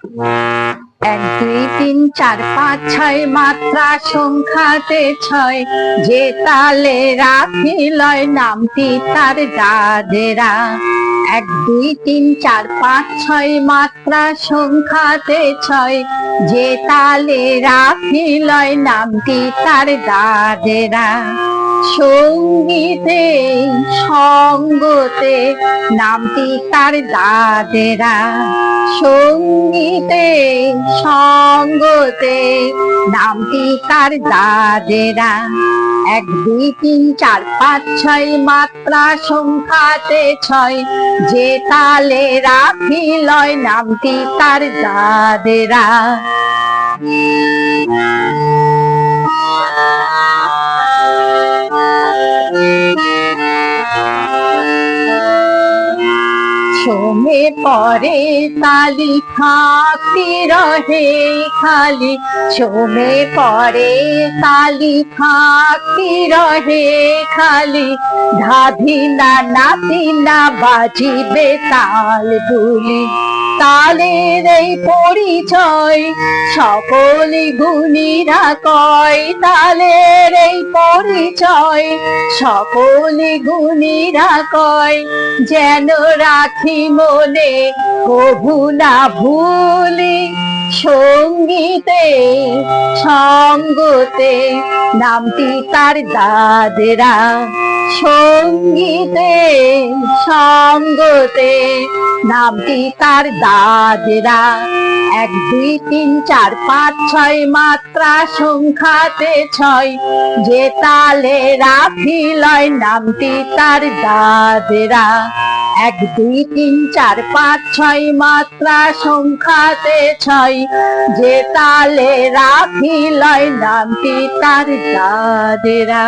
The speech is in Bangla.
এক, দুই, তিন, চার, পাঁচ, ছয়, মাত্রা সংখ্যাতে ছয়। যে তালে রাখি লয় নামটি তার দাদেরা। এক, দুই, তিন, চার, পাঁচ, ছয়, মাত্রা সংখ্যাতে ছয়। যে তালে রাখি লয় নামটি তার দাদেরা। সঙ্গীতে, সঙ্গতে নামটি তার দাদেরা। সঙ্গীতে, সঙ্গতে নামটি তার দাদেরা। এক, দুই, তিন, চার, পাঁচ, ছয়, মাত্রা সংখ্যাতে ছয়। যে তালে রাখি লয় নামটি তার দাদেরা। সোমে পরে তালি থাকতে রহে খালি। সোমে পরে তালি থাকতে রহে খালি। ধাধি না নাতি না বাজিবে তাল দুলি। তালের এই পরিচয়, সকল গুণীরা কয় তালের এই পরিচয়, সকল গুণীরা কয় যেন রাখি মনে, কভু না ভুলি সঙ্গীতে, সঙ্গতে নামটি তার দাদেরা। সঙ্গীতে, সঙ্গতে নামটি তার দাদেরা? এক, দুই, তিন, চার, পাঁচ, ছয়, মাত্রা সংখ্যাতে ছয়। যে তালে রাখি লয় নামটি তার দাদেরা? এক, দুই, তিন, চার, পাঁচ, ছয়, মাত্রা সংখ্যাতে ছয়। যে তালে রাখি লয় নামটি তার দাদেরা?